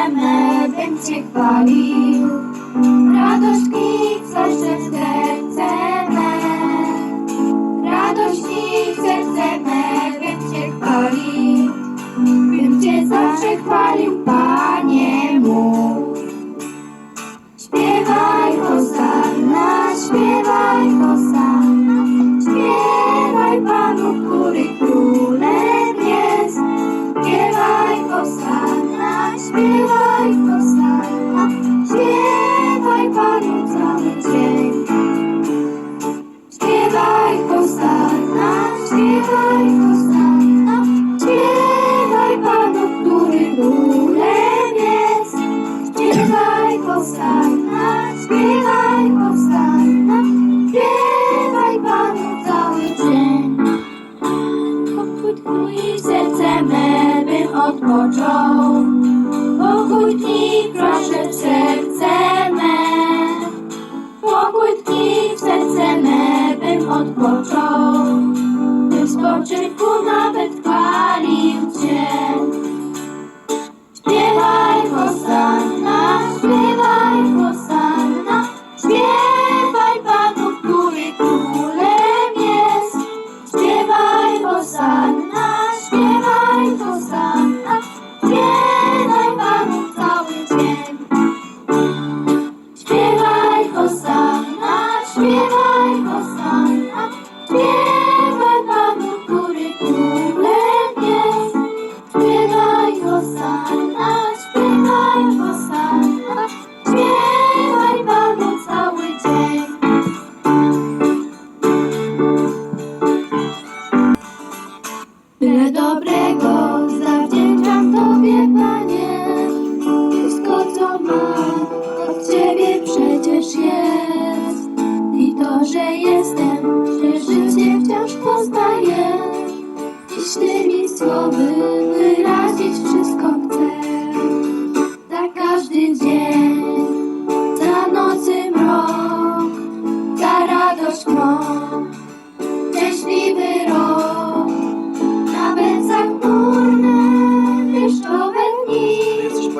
Jeme Cię chwalił. Radość i zawsze w serce me. Radość i serce me, Cię chwalił. Bym Cię zawsze chwalił, Pan. oczom. Pokój proszę, w serce me. Pokój tkwi, w serce me, bym odpoczął. Bym spoczynku nawet chwalił Cię.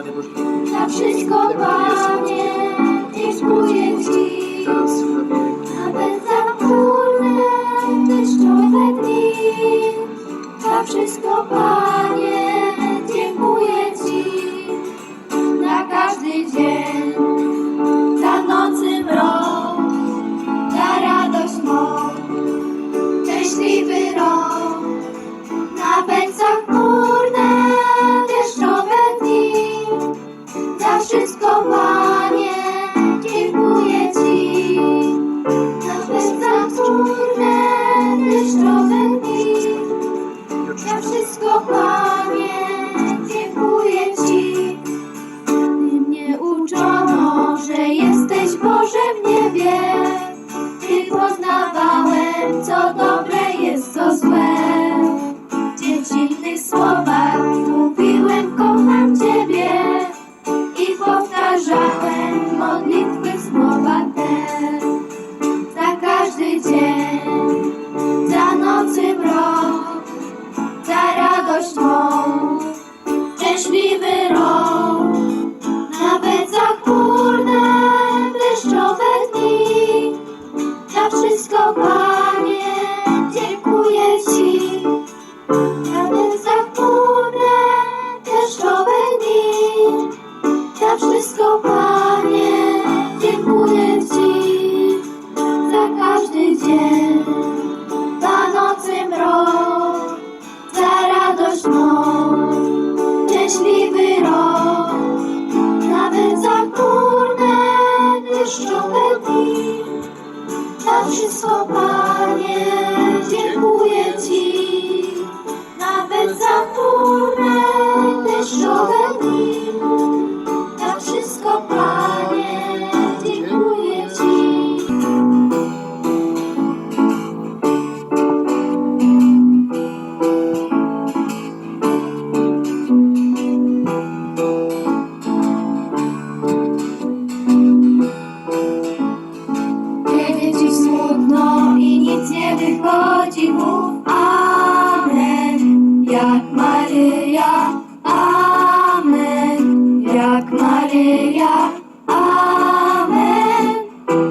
Panie Na wszystko, Panie, dziękuję Ci. Teraz. Nawet za chmurne, deszczowe dni. Na wszystko, Panie, wszystko, Panie. Як Марія, Амен,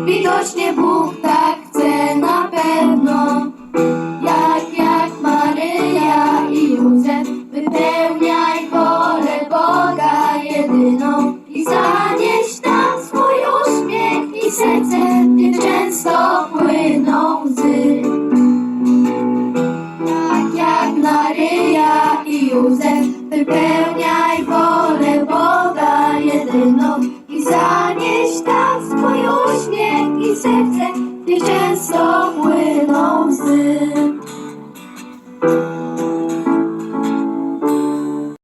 відочний був. Zanieś tam swój uśmiech i serce, gdzie często.